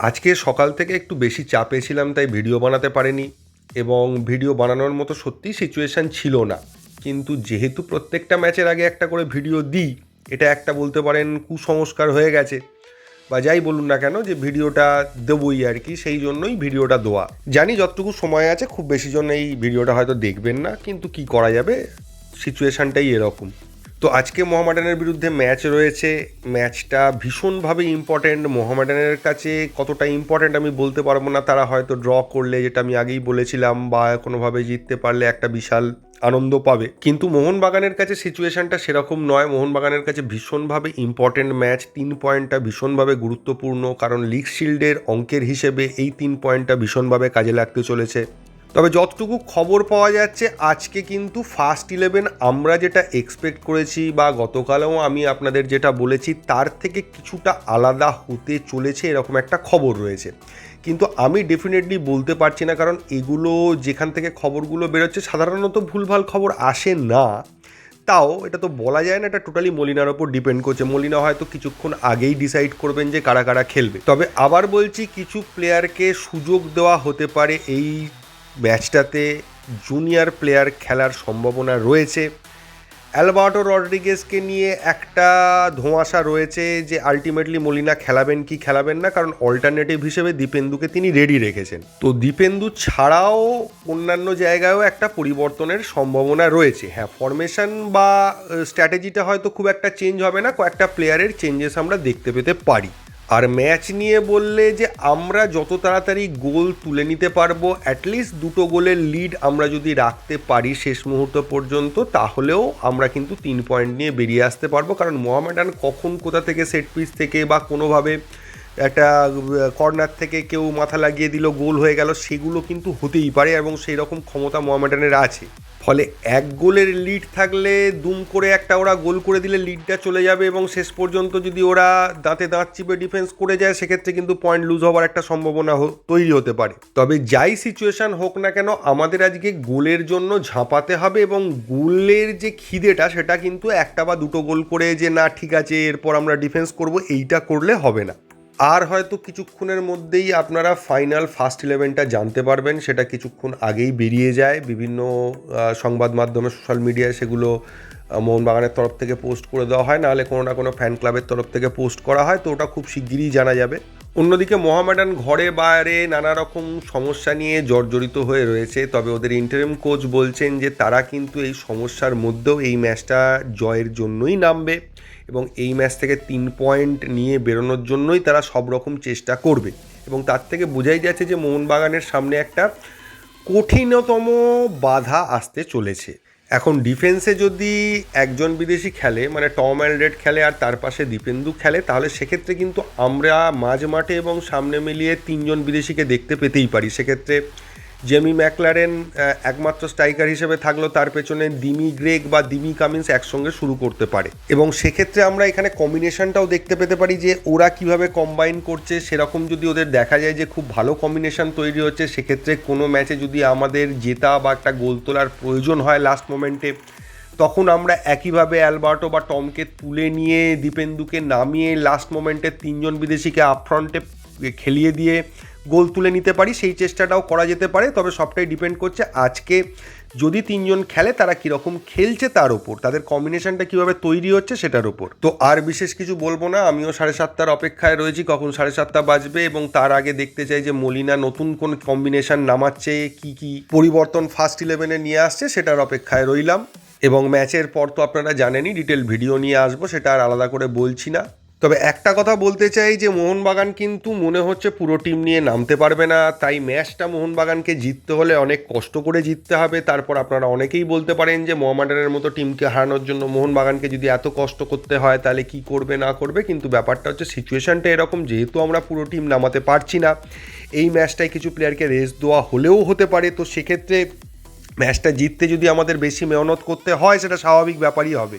আজকে সকাল থেকে একটু বেশি চাপে ছিলাম, তাই ভিডিও বানাতে পারিনি এবং ভিডিও বানানোর মতো সত্যি সিচুয়েশান ছিল না। কিন্তু যেহেতু প্রত্যেকটা ম্যাচের আগে একটা করে ভিডিও দিই, এটা একটা বলতে পারেন কুসংস্কার হয়ে গেছে। বা যাই বলুন না কেন যে ভিডিওটা দেবই আর কি, সেই জন্যই ভিডিওটা দেওয়া। জানি যতটুকু সময় আছে, খুব বেশি জন এই ভিডিওটা হয়তো দেখবেন না, কিন্তু কি করা যাবে? সিচুয়েশানটাই এরকম। তো আজকে মোহামেডানের বিরুদ্ধে ম্যাচ রয়েছে। ম্যাচটা ভীষণভাবে ইম্পর্ট্যান্ট মোহামেডানের কাছে কতটা ইম্পর্ট্যান্ট আমি বলতে পারব না। তারা হয়তো ড্র করলে, যেটা আমি আগেই বলেছিলাম, বা কোনোভাবে জিততে পারলে একটা বিশাল আনন্দ পাবে। কিন্তু মোহনবাগানের কাছে সিচুয়েশনটা সেরকম নয়। মোহনবাগানের কাছে ভীষণভাবে ইম্পর্ট্যান্ট ম্যাচ তিন পয়েন্টটা ভীষণভাবে গুরুত্বপূর্ণ। কারণ লিগ শিল্ডের অঙ্কের হিসেবে এই তিন পয়েন্টটা ভীষণভাবে কাজে লাগতে চলেছে। তবে যতটুকু খবর পাওয়া যাচ্ছে, আজকে কিন্তু ফার্স্ট ইলেভেন আমরা যেটা এক্সপেক্ট করেছি বা গতকালেও আমি আপনাদের যেটা বলেছি, তার থেকে কিছুটা আলাদা হতে চলেছে এরকম একটা খবর রয়েছে। কিন্তু আমি ডেফিনেটলি বলতে পারছি না, কারণ এগুলো যেখান থেকে খবরগুলো বেরোচ্ছে, সাধারণত ভুলভাল খবর আসে না। তাও এটা তো বলা যায় না, এটা টোটালি মলিনার ওপর ডিপেন্ড করছে। মলিনা হয়তো কিছুক্ষণ আগেই ডিসাইড করবেন যে কারা কারা খেলবে। তবে আবার বলছি, কিছু প্লেয়ারকে সুযোগ দেওয়া হতে পারে এই ম্যাচটাতে জুনিয়র প্লেয়ার খেলার সম্ভাবনা রয়েছে। অ্যালবার্টো রড্রিগেসকে নিয়ে একটা ধোঁয়াশা রয়েছে যে আলটিমেটলি মলিনা খেলাবেন কি খেলাবেন না, কারণ অল্টারনেটিভ হিসেবে দীপেন্দুকে তিনি রেডি রেখেছেন। তো দীপেন্দু ছাড়াও অন্যান্য জায়গায়ও একটা পরিবর্তনের সম্ভাবনা রয়েছে। হ্যাঁ ফরমেশন বা স্ট্র্যাটেজিটা হয়তো খুব একটা চেঞ্জ হবে না, কয়েকটা প্লেয়ারের চেঞ্জেস আমরা দেখতে পেতে পারি। আর ম্যাচ নিয়ে বললে যে আমরা যত তাড়াতাড়ি গোল তুলে নিতে পারব অ্যাটলিস্ট দুটো গোলের লিড আমরা যদি রাখতে পারি শেষ মুহূর্ত পর্যন্ত, তাহলেও আমরা কিন্তু তিন পয়েন্ট নিয়ে বেরিয়ে আসতে পারব। কারণ মোহামেডান কখন কোথা থেকে সেট পিস থেকে বা কোনোভাবে একটা কর্নার থেকে কেউ মাথা লাগিয়ে দিল গোল হয়ে গেল, সেগুলো কিন্তু হতেই পারে এবং সেই রকম ক্ষমতা মোহামেডানের আছে। ফলে এক গোলের লিড থাকলে দুম করে একটা ওরা গোল করে দিলে লিডটা চলে যাবে এবং শেষ পর্যন্ত যদি ওরা দাঁতে দাঁত চিপে ডিফেন্স করে যায়, সেক্ষেত্রে কিন্তু পয়েন্ট লুজ হওয়ার একটা সম্ভাবনা তৈরি হতে পারে। তবে যাই সিচুয়েশন হোক না কেন, আমাদের আজকে গোলের জন্য ঝাঁপাতে হবে এবং গোলের যে খিদেটা, সেটা কিন্তু একটা বা দুটো গোল করে যে, না, ঠিক আছে, এরপর আমরা ডিফেন্স করব, এইটা করলে হবে না। আর হয়তো কিছুক্ষণের মধ্যেই আপনারা ফাইনাল ফার্স্ট ইলেভেনটা জানতে পারবেন। সেটা কিছুক্ষণ আগেই বেরিয়ে যায়। বিভিন্ন সংবাদ মাধ্যমে সোশ্যাল মিডিয়ায় সেগুলো মোহনবাগানের তরফ থেকে পোস্ট করে দেওয়া হয়। নাহলে কোনো না কোনো ফ্যান ক্লাবের তরফ থেকে পোস্ট করা হয়। তো ওটা খুব শিগগিরই জানা যাবে। অন্যদিকে মোহামেডান ঘরে বাইরে নানা রকম সমস্যা নিয়ে জর্জরিত হয়ে রয়েছে। তবে ওদের ইন্টারিম কোচ বলছেন যে, তারা কিন্তু এই সমস্যার মধ্যেও এই ম্যাচটা জয়ের জন্যই নামবে এবং এই ম্যাচ থেকে তিন পয়েন্ট নিয়ে বেরোনোর জন্যই তারা সব রকম চেষ্টা করবে। এবং তার থেকে বোঝাই যাচ্ছে যে, মোহনবাগানের সামনে একটা কঠিনতম বাধা আসতে চলেছে। এখন ডিফেন্সে যদি একজন বিদেশি খেলে মানে টম অ্যান্ড খেলে আর তার পাশে দীপেন্দু খেলে, তাহলে সেক্ষেত্রে কিন্তু আমরা মাঝ মাঠে এবং সামনে মিলিয়ে তিনজন বিদেশিকে দেখতে পেতেই পারি। সেক্ষেত্রে জেমি ম্যাকলারেন একমাত্র স্ট্রাইকার হিসেবে থাকলেও তার পেছনে দিমি গ্রেগ বা দিমি কামিন্স একসঙ্গে শুরু করতে পারে। এবং সেক্ষেত্রে আমরা এখানে কম্বিনেশনটাও দেখতে পেতে পারি যে ওরা কীভাবে কম্বাইন করছে, সেরকম যদি ওদের দেখা যায় যে খুব ভালো কম্বিনেশন তৈরি হচ্ছে, সেক্ষেত্রে কোনো ম্যাচে যদি আমাদের জেতা বা একটা গোল তোলার প্রয়োজন হয় লাস্ট মোমেন্টে তখন আমরা একইভাবে অ্যালবার্টো বা টমকে তুলে নিয়ে দীপেন্দুকে নামিয়ে লাস্ট মোমেন্টে তিনজন বিদেশিকে আপফ্রন্টে খেলিয়ে দিয়ে গোল তুলে নিতে পারি, সেই চেষ্টাটাও করা যেতে পারে। তবে সবটাই ডিপেন্ড করছে আজকে যদি তিনজন খেলে, তারা কীরকম খেলছে তার ওপর তাদের কম্বিনেশনটা কীভাবে তৈরি হচ্ছে সেটার ওপর তো আর বিশেষ কিছু বলব না, আমিও সাড়ে সাতটার অপেক্ষায় রয়েছি, কখন সাড়ে সাতটা বাজবে এবং তার আগে দেখতে চাই যে মলিনা নতুন কোন কম্বিনেশন নামাচ্ছে, কি কি পরিবর্তন ফার্স্ট ইলেভেনে নিয়ে আসছে, সেটার অপেক্ষায় রইলাম। এবং ম্যাচের পর তো আপনারা জানেনই ডিটেল ভিডিও নিয়ে আসব, সেটা আর আলাদা করে বলছি না। তবে একটা কথা বলতে চাই যে মোহনবাগান কিন্তু মনে হচ্ছে পুরো টিম নিয়ে নামতে পারবে না, তাই ম্যাচটা মোহনবাগানকে জিততে হলে অনেক কষ্ট করে জিততে হবে। তারপর আপনারা অনেকেই বলতে পারেন যে মোহামেডানের মতো টিমকে হারানোর জন্য মোহনবাগানকে যদি এত কষ্ট করতে হয়, তাহলে কি করবে, না করবে? কিন্তু ব্যাপারটা হচ্ছে সিচুয়েশানটা এরকম, যেহেতু আমরা পুরো টিম নামাতে পারছি না, এই ম্যাচটায় কিছু প্লেয়ারকে রেস্ট দেওয়া হলেও হতে পারে। তো সেক্ষেত্রে ম্যাচটা জিততে যদি আমাদের বেশি মেহনত করতে হয়, সেটা স্বাভাবিক ব্যাপারই হবে।